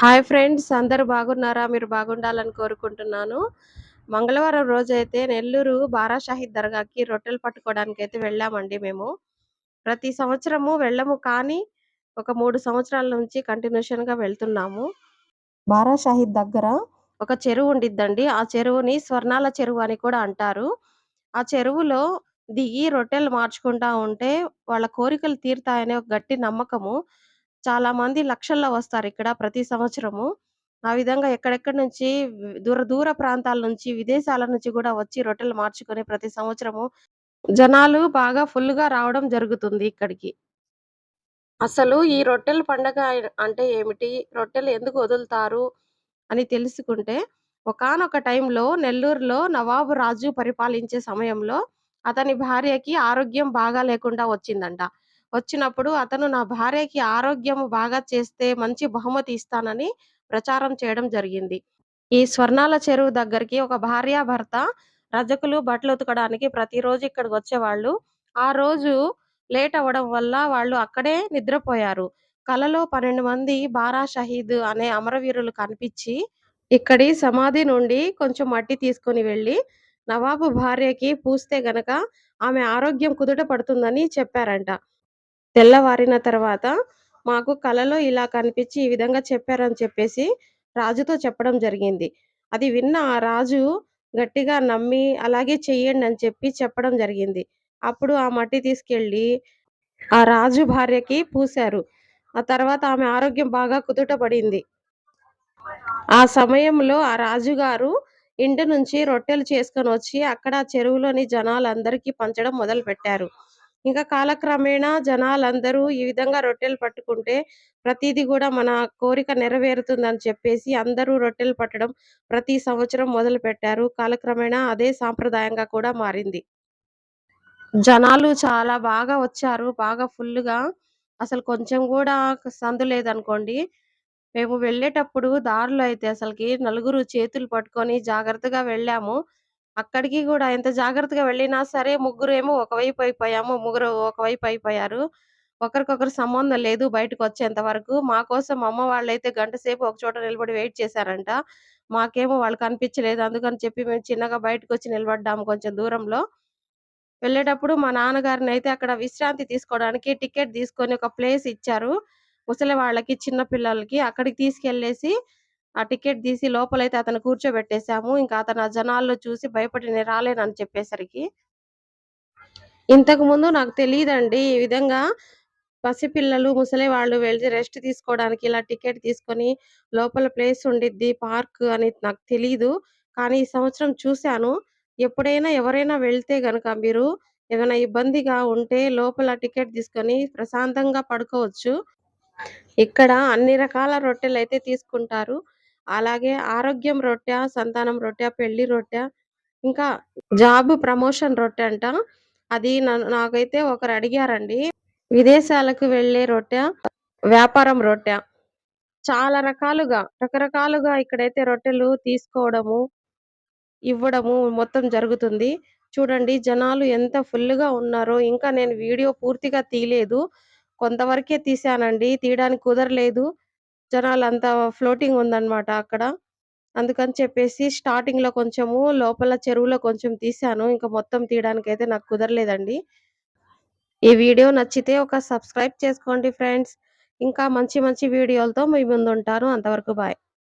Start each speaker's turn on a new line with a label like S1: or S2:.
S1: Hi friends అందరు బాగున్నారా? మీరు బాగుండాలని కోరుకుంటున్నాను. మంగళవారం రోజైతే నెల్లూరు బారా షాహిద్ దర్గాకి రొట్టెలు పట్టుకోవడానికి అయితే వెళ్ళామండి మేము. ప్రతి సంవత్సరము వెళ్ళము కానీ ఒక మూడు సంవత్సరాల నుంచి కంటిన్యూషన్గా వెళ్తున్నాము. బారా షాహిద్ దగ్గర ఒక చెరువు ఉండిద్దండి. ఆ చెరువుని స్వర్ణాల చెరువు అని కూడా అంటారు. ఆ చెరువులో దిగి రొట్టెలు మార్చుకుంటా ఉంటే వాళ్ళ కోరికలు తీరుతాయనే ఒక గట్టి నమ్మకము. చాలా మంది లక్షల్లో వస్తారు ఇక్కడ ప్రతి సంవత్సరము. ఆ విధంగా ఎక్కడెక్కడి నుంచి దూర దూర ప్రాంతాల నుంచి విదేశాల నుంచి కూడా వచ్చి రొట్టెలు మార్చుకొని ప్రతి సంవత్సరము జనాలు బాగా ఫుల్గా రావడం జరుగుతుంది ఇక్కడికి. అసలు ఈ రొట్టెల పండగ అంటే ఏమిటి? రొట్టెలు ఎందుకు వదులుతారు? అని తెలుసుకుంటే ఒకానొక టైంలో నెల్లూరులో నవాబు రాజు పరిపాలించే సమయంలో అతని భార్యకి ఆరోగ్యం బాగా లేకుండా వచ్చిందంట. వచ్చినప్పుడు అతను నా భార్యకి ఆరోగ్యం బాగా చేస్తే మంచి బహుమతి ఇస్తానని ప్రచారం చేయడం జరిగింది. ఈ స్వర్ణాల చెరువు దగ్గరికి ఒక భార్య భర్త రజకులు బట్టలు ఉతకడానికి ప్రతిరోజు ఇక్కడికి వచ్చేవాళ్ళు. ఆ రోజు లేట్ అవ్వడం వల్ల వాళ్ళు అక్కడే నిద్రపోయారు. కలలో పన్నెండు మంది బారా షహీద్ అనే అమరవీరులు కనిపించి ఇక్కడి సమాధి నుండి కొంచెం మట్టి తీసుకొని వెళ్ళి నవాబు భార్యకి పూస్తే గనక ఆమె ఆరోగ్యం కుదుట పడుతుందని చెప్పారంట. తెల్లవారిన తర్వాత మాకు కలలో ఇలా కనిపించి ఈ విధంగా చెప్పారని చెప్పేసి రాజుతో చెప్పడం జరిగింది. అది విన్న ఆ రాజు గట్టిగా నమ్మి అలాగే చెయ్యండి అని చెప్పి చెప్పడం జరిగింది. అప్పుడు ఆ మట్టి తీసుకెళ్ళి ఆ రాజు భార్యకి పూశారు. ఆ తర్వాత ఆమె ఆరోగ్యం బాగా కుదుట పడింది ఆ సమయంలో ఆ రాజుగారు ఇంటి నుంచి రొట్టెలు చేసుకొని వచ్చి అక్కడ చెరువులోని జనాలందరికీ పంచడం మొదలు పెట్టారు ఇంకా కాలక్రమేణా జనాలందరూ ఈ విధంగా రొట్టెలు పట్టుకుంటే ప్రతిదీ కూడా మన కోరిక నెరవేరుతుందని చెప్పేసి అందరూ రొట్టెలు పట్టడం ప్రతి సంవత్సరం మొదలు పెట్టారు. కాలక్రమేణా అదే సాంప్రదాయంగా కూడా మారింది. జనాలు చాలా బాగా వచ్చారు. బాగా ఫుల్గా అసలు కొంచెం కూడా సందు లేదనుకోండి. మేము వెళ్ళేటప్పుడు దారిలో అయితే అసలుకి నలుగురు చేతులు పట్టుకొని జాగ్రత్తగా వెళ్ళాము. అక్కడికి కూడా ఎంత జాగ్రత్తగా వెళ్ళినా సరే ముగ్గురు ఏమో ఒకవైపు అయిపోయాము ముగ్గురు ఒకవైపు అయిపోయారు. ఒకరికొకరు సంబంధం లేదు బయటకు వచ్చేంత వరకు. మా కోసం అమ్మ వాళ్ళైతే గంట సేపు ఒక చోట నిలబడి వెయిట్ చేశారంట. మాకేమో వాళ్ళు కనిపించలేదు. అందుకని చెప్పి మేము చిన్నగా బయటకు వచ్చి నిలబడ్డాము కొంచెం దూరంలో. వెళ్ళేటప్పుడు మా నాన్నగారిని అయితే అక్కడ విశ్రాంతి తీసుకోవడానికి టికెట్ తీసుకొని ఒక ప్లేస్ ఇచ్చారు. ముసలి వాళ్ళకి చిన్న పిల్లలకి అక్కడికి తీసుకెళ్ళేసి ఆ టికెట్ తీసి లోపలైతే అతను కూర్చోబెట్టేశాము. ఇంకా అతను ఆ జనాల్లో చూసి భయపడి నేను రాలేనని చెప్పేసరికి ఇంతకు ముందు నాకు తెలియదండి ఈ విధంగా పసిపిల్లలు ముసలి వాళ్ళు వెళ్ళి రెస్ట్ తీసుకోవడానికి ఇలా టికెట్ తీసుకొని లోపల ప్లేస్ ఉండిద్ది పార్క్ అని నాకు తెలీదు. కానీ ఈ సంవత్సరం చూశాను. ఎప్పుడైనా ఎవరైనా వెళ్తే గనుక మీరు ఏమైనా ఇబ్బందిగా ఉంటే లోపల టికెట్ తీసుకొని ప్రశాంతంగా పడుకోవచ్చు. ఇక్కడ అన్ని రకాల రొట్టెలు అయితే తీసుకుంటారు. అలాగే ఆరోగ్యం రొట్టె సంతానం రొట్టె పెళ్ళి రొట్టె ఇంకా జాబ్ ప్రమోషన్ రొట్టె అంట. అది నాకైతే ఒకరు అడిగారండి. విదేశాలకు వెళ్ళే రొట్టె వ్యాపారం రొట్టె. చాలా రకాలుగా రకరకాలుగా ఇక్కడైతే రొట్టెలు తీసుకోవడము ఇవ్వడము మొత్తం జరుగుతుంది. చూడండి జనాలు ఎంత ఫుల్గా ఉన్నారో. ఇంకా నేను వీడియో పూర్తిగా తీయలేదు. కొంతవరకే తీశానండి. తీయడానికి కుదరలేదు. జనాలు అంతా ఫ్లోటింగ్ ఉందన్నమాట అక్కడ. అందుకని చెప్పేసి స్టార్టింగ్లో కొంచెము లోపల చెరువులో కొంచెం తీసాను ఇంకా మొత్తం తీయడానికి అయితే నాకు కుదరలేదండి. ఈ వీడియో నచ్చితే ఒక సబ్స్క్రైబ్ చేసుకోండి ఫ్రెండ్స్. ఇంకా మంచి మంచి వీడియోలతో మీ ముందు ఉంటాను అంతవరకు బాయ్.